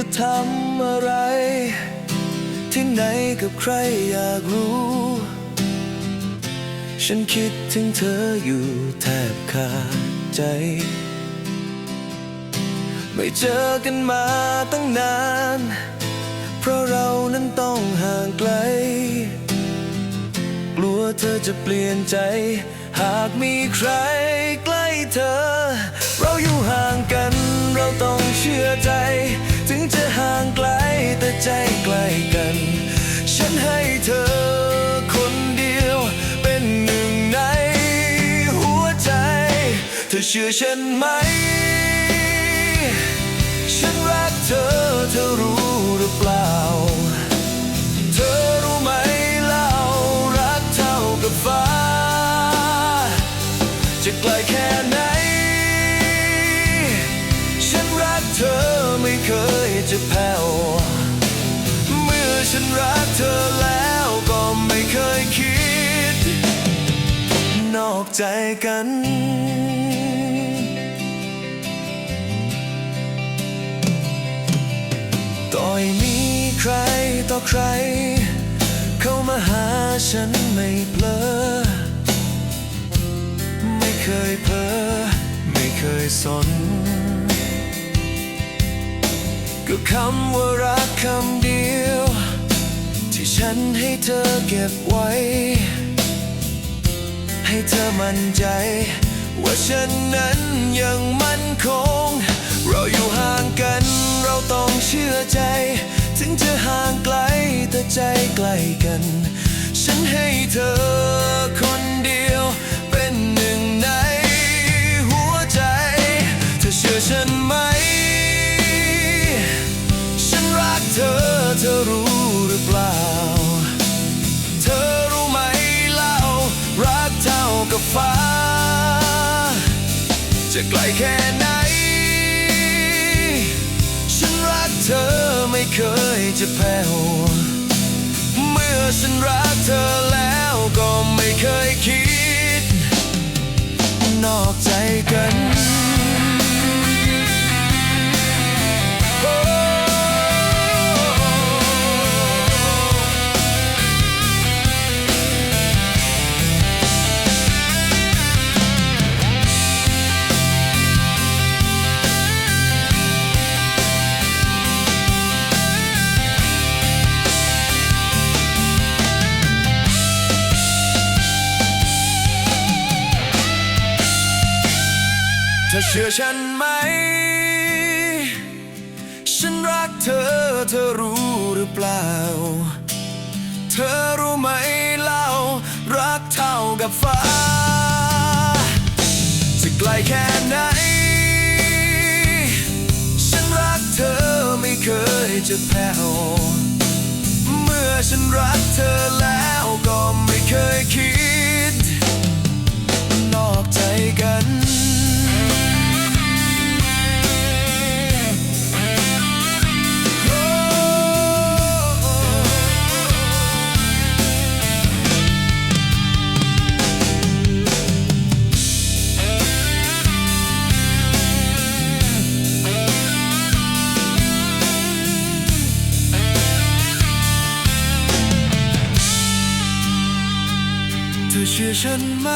จะทำอะไร ที่ไหนกับใครอยากรู้ ฉันคิดถึงเธออยู่แทบขาดใจ ไม่เจอกันมาตั้งนาน เพราะเรานั้นต้องห่างไกล กลัวเธอจะเปลี่ยนใจ หากมีใครใกล้เธอ เราอยู่ห่างกันเราต้องเชื่อใจ ใจใกล้กัน ฉันให้เธอคนเดียว เป็นหนึ่งในหัวใจ เธอเชื่อฉันไหม ฉันรักเธอเธอรู้หรือเปล่า เธอรู้ไหมเล่ารักเท่ากับฟ้า จะไกลแค่ไหน ฉันรักเธอไม่เคยจะแผ่ว ฉันรักเธอแล้วก็ไม่เคยคิด นอกใจกัน ต่อยมีใครต่อใคร เข้ามาหาฉันไม่เพลอไม่เคยเพ้อไม่เคยสนก็คำว่ารักคำเดียว ที่ฉันให้เธอเก็บไว้ ให้เธอมั่นใจ ว่าฉันนั้นยังมั่นคง เราอยู่ห่างกันเราต้องเชื่อใจ ถึงจะห่างไกลแต่ใจใกล้กัน ฉันให้เธอคนเดียวเป็นหนึ่งในหัวใจ เธอเชื่อฉันไหม ฉันรักเธอ เธอรู้หรือเปล่า เธอรู้ไหมเล่ารักเท่ากับฟ้า จะไกลแค่ไหน ฉันรักเธอไม่เคยจะแผ่วเมื่อฉันรักเธอแล้วก็ไม่เคยคิด นอกใจกัน อเชื่อฉันไหม ฉันรักเธอเธอรู้หรือเปล่า เธอรู้ไหมเล่ารักเท่ากับฟ้า จะไกลแค่ไหน ฉันรักเธอไม่เคยจะแผ่วเมื่อฉันรักเธอแล้วก็ไม่เคยคิด เธอเชื่อฉันไหม